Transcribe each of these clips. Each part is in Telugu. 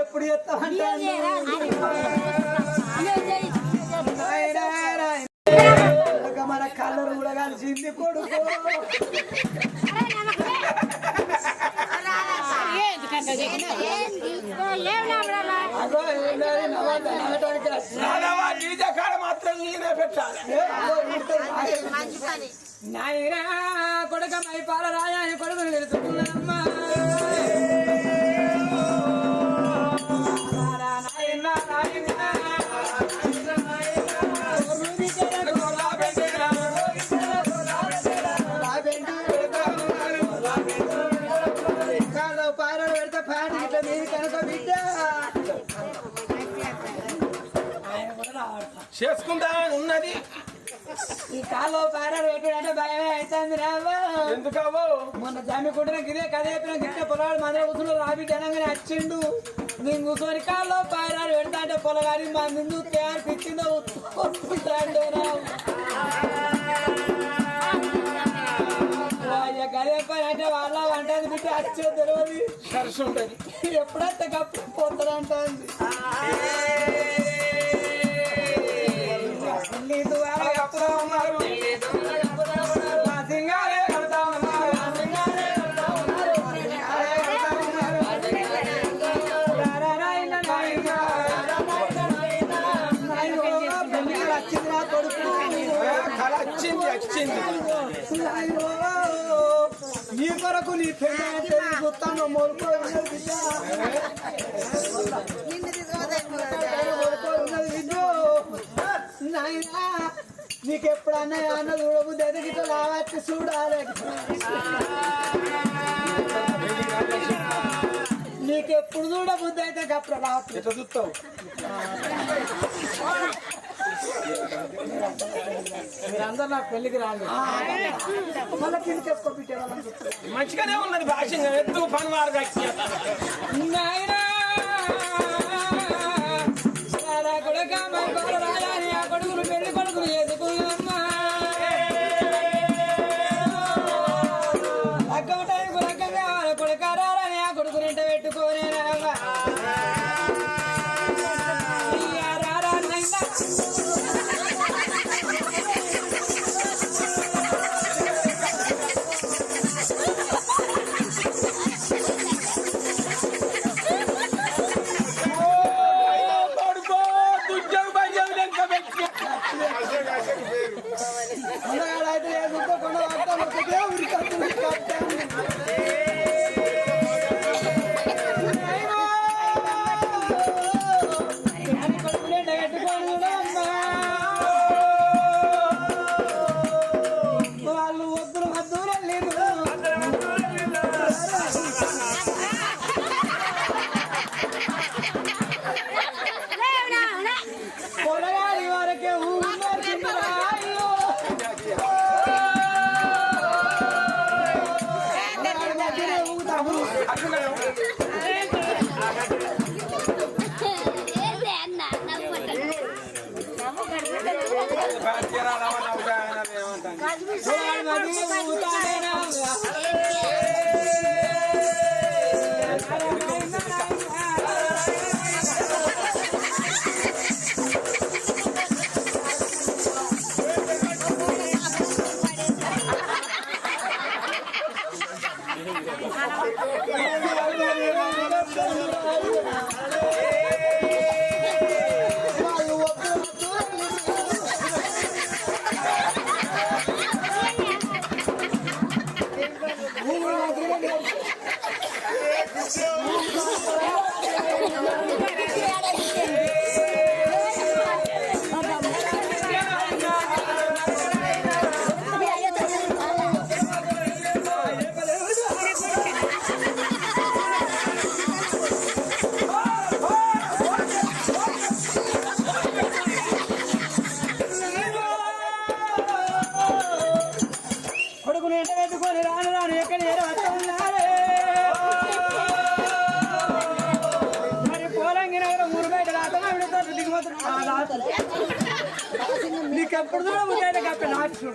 ఎప్పుడు చెప్తామంటాను మన కలర్ కూడా కలిసింది కొడుకు. మాత్రం నేనే పెట్టాలి. నాయనా. కొడుక మై పాల రాయా కొడుకుని వెళ్తున్నామ్మా కాలో పారలు పెట్టాడంటే భయమే అవుతుంది రావా. ఎందుకవో మొన్న జామి కుట్టిన గిదే కథ చెప్పిన గిట్టే పొలాలు మంది కూర్చుని రాబి జనంగానే వచ్చిండు నేను కూర్చొని కాల్లో పారాలు పెడతా అంటే పొలగాడి మంది చూస్తే పిచ్చిందో వస్తుంటాడు గదే పని అంటే వాళ్ళ వంటది బిడ్డ వచ్చే తెలియదు ఎప్పుడైతే నీ కొరకు నీ పెళ్ళి గుత్తాను మొలుపు మొలుకో బిడ్డ. నాయనా నీకు ఎప్పుడన్నా అన్న చూడబుద్ది అయితే ఇట్లా రావచ్చు? చూడాలి. నీకు ఎప్పుడు చూడబుద్ది అయితే అప్పుడు రావచ్చు? ఎట్లా చూస్తావు? మీరందరూ నా పెళ్ళికి రాండి మళ్ళీ వాళ్ళని చెప్తాను. మంచిగానే ఉన్నది భాషంగా ఎత్తు పని వారు నాయనా Hazme saber por Oh, ముద్దాయితే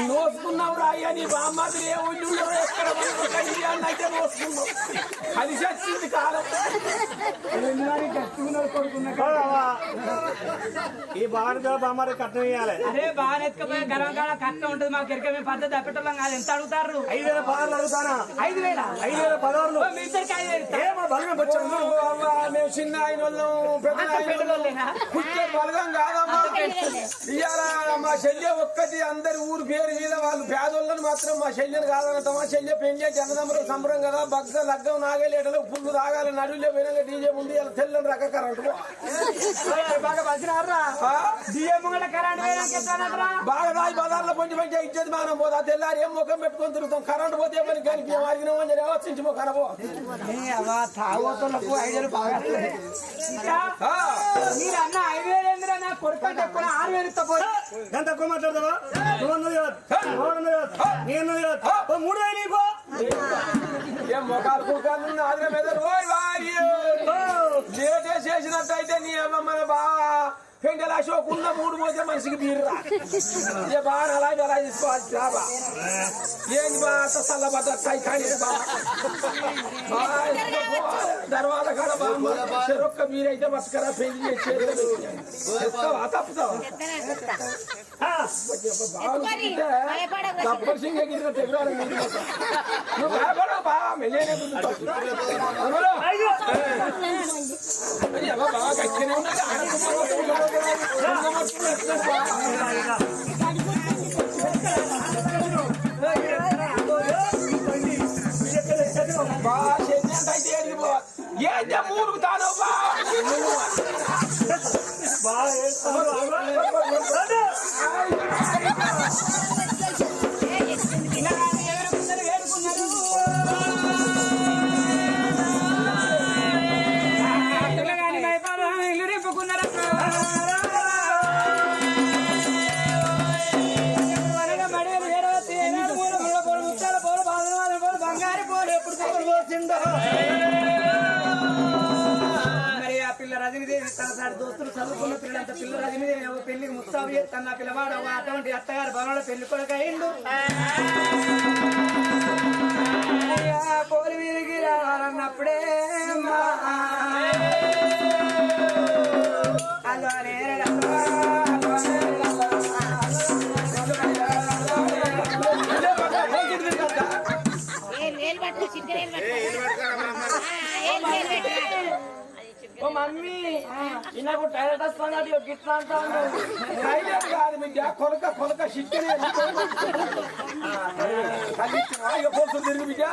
నోసుకున్నావు రాయ్యా నీ బామ్మది అయితే నోసుకున్నావు అది చచ్చింది కాలం ఈ బాగా బామ్మారి కట్నం ఇవ్వాలి అరే బాగా ఎత్తుకపోయి గరం కాడ కట్నం ఉంటుంది మాకు ఎరక మేము పద్ధతి తప్పటం కాదు. ఎంత అడుగుతారు? ఐదు వేల పదార్లు అడుగుతానా? ఐదు వేల. ఐదు వేల పదార్లు. మీ ఇద్దరికి ఐదు వేలు ఇస్తా. ఏమో బలమే వచ్చాము. అవ్వ, మేము చిన్న ఆయన బలగం కాదమ్మా. ఇవాళ మా చెల్లె ఒక్కటి అందరి ఊరు పేరు మీద వాళ్ళు పేదోళ్ళని మాత్రం మా చెల్లెని కాదనట మా చెల్లె పెళ్ళి జనదమ్మరు సంబరం కదా బగ్గ లగ్గం నాగలేటలు పుల్లు తాగాలి నడులే పోయినాక డీజే ముందు ఇలా తెల్లని రక కరెంట్. పో. బాగా రాయి బజార్లో కొంచెం మంచిగా ఇచ్చేది మనం పోదా? తెల్లారి ఏం ముఖం పెట్టుకొని తిరుగుతాం? కరెంట్ పోతే పని కలిపి అడిగినాం అని వచ్చి కనబో తాగోతులకు ఐదు బాగా మీరు అన్న ఐదు వేలు ఎందుకు నా కొడుకు అంటే ఆరు వేలు పోయి? ఎంత ఎక్కువ మాట్లాడతావా? నువ్వు నేను మూడు వేలు. ఏ మొఖాలు కుక్కలు నాదిన మీద ఓయ్ వారి లేటే చేసినట్టయితే నీ అమ్మ మన బా పెంటల అశోక్ ఉన్న మూడు పోతే మనిషికి బీర్రా. ఏ బాగా అలా ఎలా తీసుకోవాలి? రాబా ఏంది బా అంత చల్లబడ్డ కై కానీ బా. బా, కాడ చెరొక్క మీరైతే మస్కరా పెళ్ళి చేసి చేస్తావా తప్పుతావా? ఆ, గబ్బర్ సింగ్ ఎగిరిన తెగురాలు నువ్వు భయపడవు బా మెల్లేనే బాగా గట్టిగానే ఉన్నది. ఆడకుమారుడు ఉన్నవాడు. ఉన్నమట్టుడు ఎట్లా బా? బా, చెయ్యండి అయితే పో. ఏంది మూడుకు తాను బాగా ハハハハ! చదువుకున్న పిల్లంత మీద రజనీదేవి ఒక పెళ్ళికి ముస్తాబు తన పిల్లవాడు అటువంటి అత్తగారు భవనంలో పెళ్ళి కొడుకు అయిండు వస్తున్నాడు గిట్లా అంటాను టైలెట్ కాదు బిడ్డ కొలక కొలక పోతు తిరిగి బిడ్డ.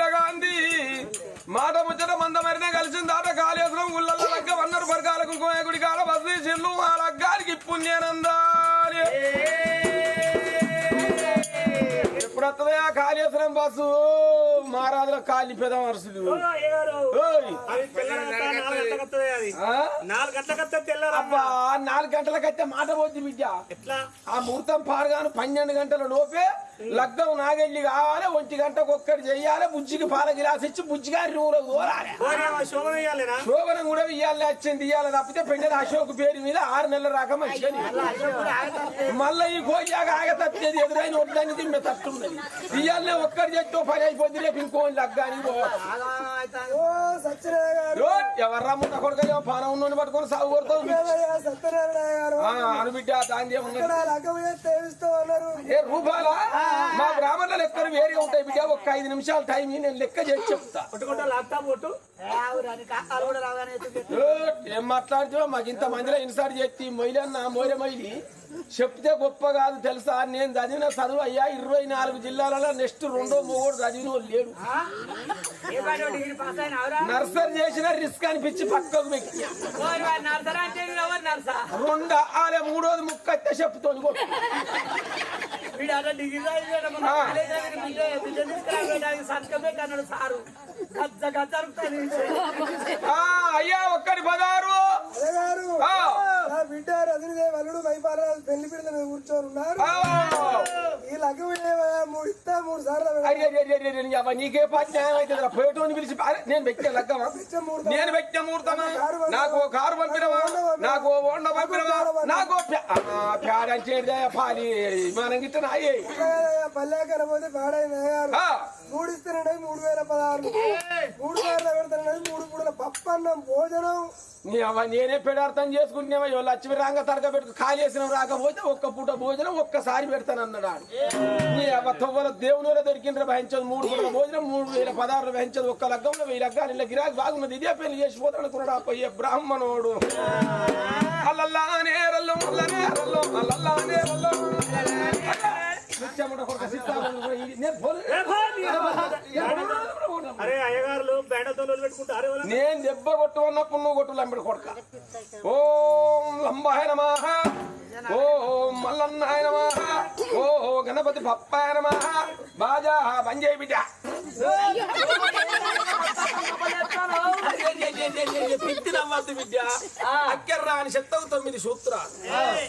పిలగాంది మాట ముచ్చట మంద మరినే కలిసింది ఆట కాళేశ్వరం గుళ్ళల్లో లగ్గ వన్నరు పరకాలకు గుడి కాడ బస్సు చిల్లు ఆ లగ్గానికి పుణ్యనందాలి. ఎప్పుడు వస్తుంది ఆ కాళేశ్వరం బస్సు? మహారాజుల కాలి పెద వరుసలు నాలుగు గంటలకైతే మాట పోద్ది బిడ్డ. ఎట్లా? ఆ ముహూర్తం పారగాను పన్నెండు గంటల లోపే లగ్గం నాగెళ్ళి కావాలి ఒంటి గంటకు ఒక్కటి చెయ్యాలి బుజ్జికి పాల గిలాస్ ఇచ్చి బుజ్జిగారి రూములకు దూరాలి ఓరేమో శోభన కూడా ఇయ్యాలి వచ్చింది ఇయ్యాలి తప్పితే పెండల అశోక్ పేరు మీద ఆరు నెలల రాక మంచిగా మళ్ళీ ఈ కోయాక ఆగ తప్పేది ఎదురైన ఒడ్డని తిమ్మె తట్టున్నది. ఇయ్యాలనే ఒక్కటి చెట్టు పని అయిపోద్ది రేపు ఇంకో లగ్గానికి పోవాలి. ఓ సత్యనారాయణ గారు. రో, ఎవర్రా ముందు కొడుక? పానం ఉన్నోని పట్టుకొని సాగు ఆ, అనుబిడ్డ దాని ఏ రూపాయలా మా బ్రాహ్మణుల లెక్కలు వేరే ఉంటాయి బిడ్డ. ఒక్క ఐదు నిమిషాలు టైం నేను లెక్క చేసి చెప్తా. ఏ, ఏం మాట్లాడుతావు మాకు ఇంత మందిలో ఇన్సార్ట్ చేసి మొయిలన్న మొయిల మొయిలి చెప్తే గొప్ప కాదు తెలుసా? నేను చదివిన చదువు అయ్యా ఇరవై నాలుగు జిల్లాలలో నెక్స్ట్ రెండో మూడు చదివిన లేడు. నర్సరీ చేసిన రిస్క్ అనిపించి పక్కకు పెట్టి. నర్సరా అంటే ఎవరు నర్సా? రెండు ఆలే మూడోది ముక్క అలా ఆ, అయ్యా ఒక్కడి పదారు. అదే గారు ఆ. నా పెళ్ళి పిడత మీద కూర్చొని ఉన్నారు? మూడు ఇస్తా మూడు సార్లు నీకే పాటి న్యాయం అవుతుందిరా పోయేటోని పిలిచి అరే, నేను వ్యక్తి లగ్గమా? నేను వ్యక్తి ముహూర్తమా? నాకు కారు పంపినవా నాకు ఓ వండ పంపినవా నాకు? పాలి. మనం గిట్ట నాయే. పల్లెకర పోతే మూడు ఇస్తానండి మూడు వేల పదహారు. మూడు సార్లు పెడతానండి మూడు పూటల పప్పు అన్నం భోజనం. నేనే పెడార్థం చేసుకుంటున్నావా లక్ష్మి రాంగ తరగ పెట్టుకు ఖాళీ వేసిన రాకపోతే ఒక్క పూట భోజనం ఒక్కసారి పెడతాను అన్నాడు ఆడు. తొవ్వల దేవునిలో దొరికిండ్ర భయించదు మూడు పూటల భోజనం మూడు వేల పదహారు భయించదు ఒక్క లగ్గంలో వెయ్యి లగ్గాలు ఇలా గిరాకి బాగున్నది. ఇదే పెళ్ళి చేసిపోతాడు అనుకున్నాడు ఆ పోయే బ్రాహ్మణోడు. అరే అయ్యగారులు బేడతో పెట్టుకుంటా అరే వాళ్ళ నేను దెబ్బ కొట్టు అన్నప్పుడు నువ్వు కొట్టు లంబడి కొడక. ఓం లంబాయ నమ. ఓం మల్లన్నాయ నమ ఓ గణపతి పప్పాయ నమ బాజా బంజయ్ బిడ్డ పిత్తి బిడ్డ అక్కర్రా అని చెత్తవు తొమ్మిది సూత్రాలు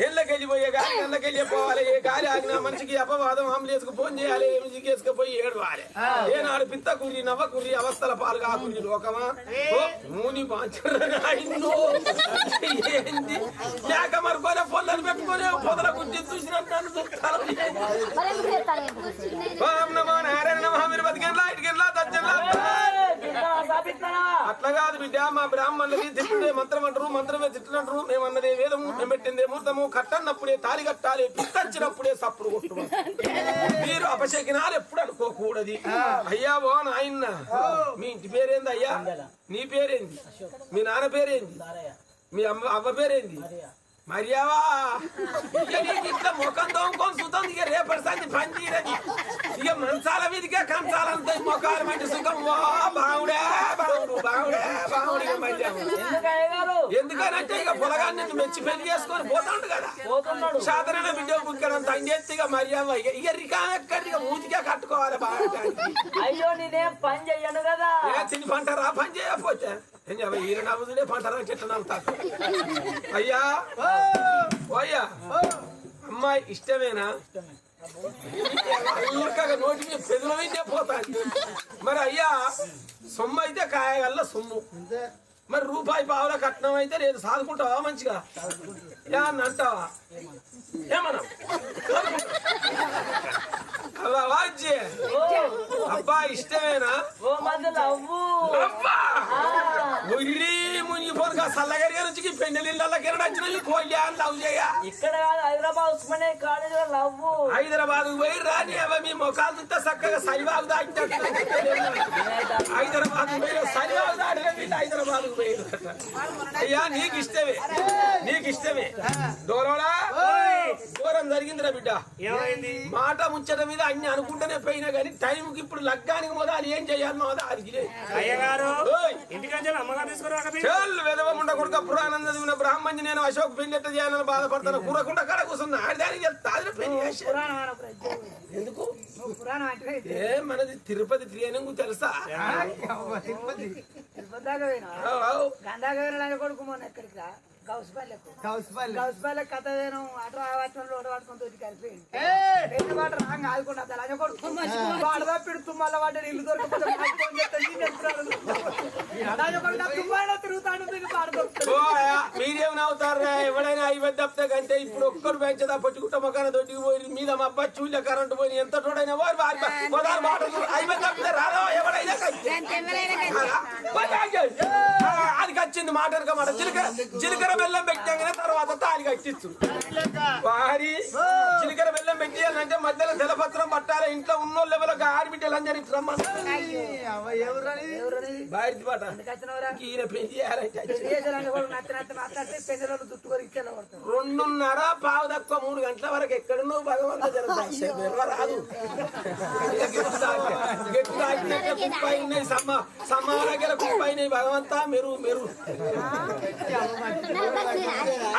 ఎల్లకెళ్ళిపోయే గాలి ఎల్లకెళ్ళి పోవాలి ఏ గాలి ఆగిన మనిషికి అపవాదం ఆమ్లేసుకు ఫోన్ చేయాలి ఏసుకుపోయి ఏడవాలి ఏనాడు పిత్త కురి నవ్వ కురి అవస్థల పాలు కాకురి లోకమా మూని బాంచు ఏంది? లేక మరుకోలే పొల్లని పెట్టుకొని పొదల గురించి చూసినట్టు. ఓం నమో నారాయణ నమః. మీరు అట్లా కాదు బిడ్డ మా బ్రాహ్మణులకి తిట్టే మంత్రం అంటారు మంత్రమే తిట్టినట్టు మేము అన్నదే వేదము మేము పెట్టిందే మూర్తము కట్టన్నప్పుడే తాలి కట్టాలి పిత్తచ్చినప్పుడే సప్పుడు కొట్టు మీరు అపశకినాలు ఎప్పుడు అనుకోకూడదు. అయ్యా ఓ నాయన్న మీ ఇంటి పేరేంది అయ్యా నీ పేరేంది? మీ నాన్న పేరేంది? మీ అమ్మ అవ్వ పేరేంది? మరియావా! ఇక నీకు ఇట్లా ముఖం తోముకొని సుతం ఇక రేపటి సంది పని తీరది ఇక మంచాల మీదకే కంచాలంత ముఖాలు మంచి సుఖం. వా బావుడే బావుడు బావుడే బావుడు ఇక. ఎందుకనంటే ఇక పొలగాన్ని నిన్ను మెచ్చి పెళ్ళి చేసుకొని పోతాడు కదా. పోతున్నాడు. సాధారణ బిడ్డ బుక్కడంత అంగేత్తి ఇక మర్యాద ఇక ఇక రికామెక్కడ ఇక మూతికే కట్టుకోవాలి బాగా. అయ్యో నేనేం పని చెయ్యను కదా? ఏ తిని పంటరా పని చేయకపోతే. ఈర నవ్వుతుడే పంటరా చెట్టు నవ్వుతా అయ్యా! ఓ! అయ్యా! అమ్మాయి ఇష్టమేనా? నోటి మీద పెదల మీదే పోతాను మరి అయ్యా సొమ్ము అయితే కాయగల్ల సొమ్ము. మరి రూపాయి పావుల కట్నం అయితే లేదు సాదుకుంటావా మంచిగా? యా అని అంటావా? ఏమన్నా? అవ్వా వాజ్యే అబ్బా ఇష్టమేనా అబ్బా మురిడి మునిగిపోను సల్లగారి గారి నుంచి పెండలిళ్ళ కిరణ వచ్చిన కోళ్ళ లవ్ చేయ ఇక్కడ కాదు హైదరాబాద్ ఉస్మానియా కాలేజీలో నవ్వు హైదరాబాద్ పోయి రాని అవ మీ ముఖాలు చూస్తే చక్కగా సరివాగు దాటి హైదరాబాద్ పోయి సరివాగు దాటి హైదరాబాద్ పోయిండు అయ్యా నీకు ఇష్టమే నీకు ఇష్టమే దూరం జరిగిందిరా బిడ్డ. ఏమైంది? మాట ముచ్చట మీద అన్ని అనుకుంటేనే పోయినా కానీ టైంకి ఇప్పుడు లగ్గానికి మొదలు ఏం చేయాలి మొదలు అది అయ్యగారు అమ్మగారు వెదవముండ కొడుక పురాణం చదివిన బ్రాహ్మణ్ణి నేను అశోక్ పెళ్ళి ఎట్ట చేయాలని బాధపడతాను. కూరకుండా కడ కూర్చున్నా. ఆడదానికి చెప్తా అది పెళ్ళి. ఎందుకు? ఏ మనది తిరుపతి ట్రైనింగ్ తెలుసా? అవు, అవు. గంధాగవరణ కొడుకు మొన్న ఎక్కడికి గౌస్పల్లె కథ వేను అటు పట్టుకొని రోడ్డు పట్టుకొని తోటి కలిపోయింది పెళ్ళి పాట రాంగ ఆదుకుంటా అసలు అదే కొడుకు. వాడదా పిడు తుమ్మల వాడి ఇల్లు దొరకపోతే నేను తిరుగుతాడు మీరేం నవ్వుతారా ఎవడైనా ఐవద్ద తప్పితే ఇప్పుడు ఒక్కరు పెంచదా పట్టుకుంటా మొక్కన దొడ్డికి పోయి మీద మా అబ్బా చూళ్ళ కరెంట్ పోయి ఎంత తోడైనా వారు వారి పదారు మాటలు ఐవద్ద తప్పితే రాదో ఎవడైనా అది కచ్చింది మాట మాట. జీలకర్ర జీలకర్ర బెల్లం పెట్టాగానే తర్వాత తాలి కట్టించు వారి జీలకర్ర బెల్లం పెట్టియాలంటే మధ్యలో తెలపత్రం పట్టాలి. ఇంట్లో ఉన్నోళ్ళు ఎవరో ఆడబిడ్డలు అని చెప్పి రమ్మని. బాయ్ పాట. ఈయన పెళ్ళి రెండున్నర పావు తక్కువ మూడు గంటల వరకు ఎక్కడ నువ్వు భగవంతు రాదు. గట్టి తాకినట్టే కుప్ప అయినాయి సమ్మ సమ్మ దగ్గర కుప్ప అయినాయి. భగవంతా మెరు మెరు.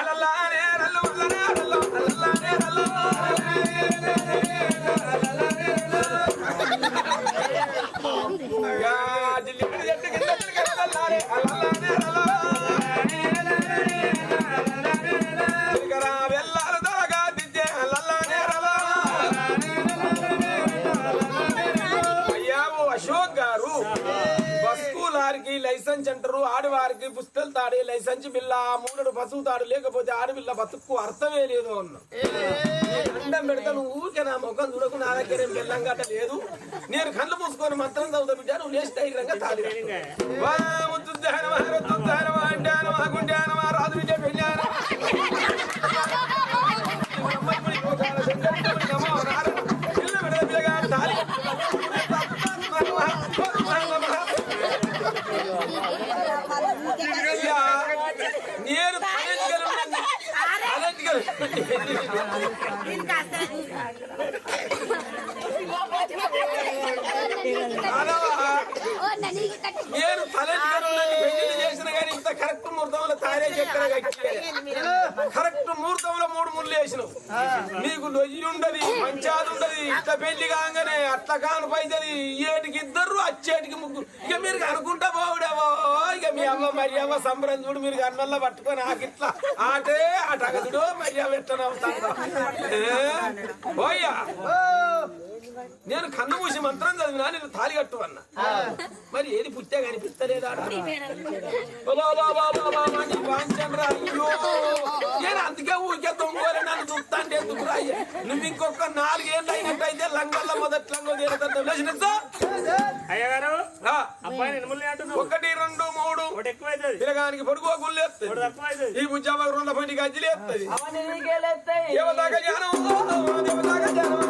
అలల్లానే రల్లు అలల్లానే అలల్లానే, అలల్లానే రల్లు. అశోక్ గారు బస్కు లారీకి లైసెన్స్ అంటారు ఆడవారికి పుస్తలు తాడి లైసెన్స్ బిల్ల మూడడు పశువు తాడు లేకపోతే ఆడపిల్ల బతుకు అర్థమే లేదు అన్నా. అండం పెడతా నువ్వు ఊరికే నా ముఖం చూడకు నా దగ్గర ఏం బెల్లం గట్ట లేదు. నేను కళ్ళు మూసుకొని మంత్రం చదువుతా బిడ్డ నువ్వు లేచి ధైర్యంగా తాడి నేను తలెత్తుకెళ్ళను. పెళ్ళి చేసిన కానీ ఇంత కరెక్ట్ ముహూర్తంలో తారే చక్కెర కరెక్ట్ ముహూర్తంలో మూడు ముళ్ళు వేసినావు. నీకు నొయ్యి ఉండదు మంచాది ఉండదు ఇంత పెళ్ళి కాగానే అట్లా కాను పైసలు ఏటికి ఇద్దరు అచ్చేటికి ముగ్గురు. ఇక మీరు అనుకుంటా పోవుడేవో ఇక మీ అమ్మ మరి అమ్మ సంబరం చూడు మీరు కన్నల్లో పట్టుకొని ఆకిట్లా. ఆటే అటగదుడు పోయ్యా. నేను కన్ను మూసి మంత్రం చదివినా నేను తాలి కట్టు అన్నా మరి ఏది పుట్టే కనిపిస్తలేదా? అయ్యో నేను అందుకే ఊరికే దొంగోలే నన్ను చూస్తాంటే ఎందుకు రాయ్య నువ్వు ఇంకొక నాలుగేళ్ళు అయినట్టయితే లంగల్లో మొదటి లంగో తీరుతా అయ్యగారు ఒకటి రెండు మూడు. ఒకటి ఎక్కువైతుంది. పిలగానికి పొడుగు తక్కువైతుంది. ఈ బుజ్జాబాగు రెండు పండి గజ్జిలేస్తుంది దేవతా కళ్యాణం దేవతా కళ్యాణం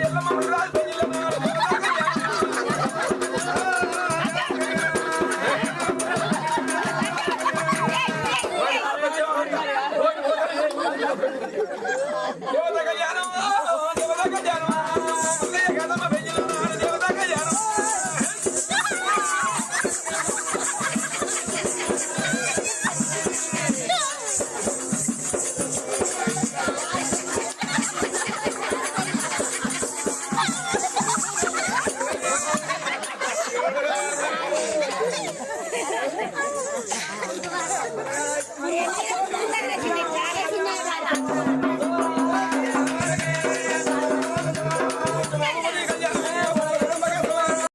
ఎల్లమ్మ రాజు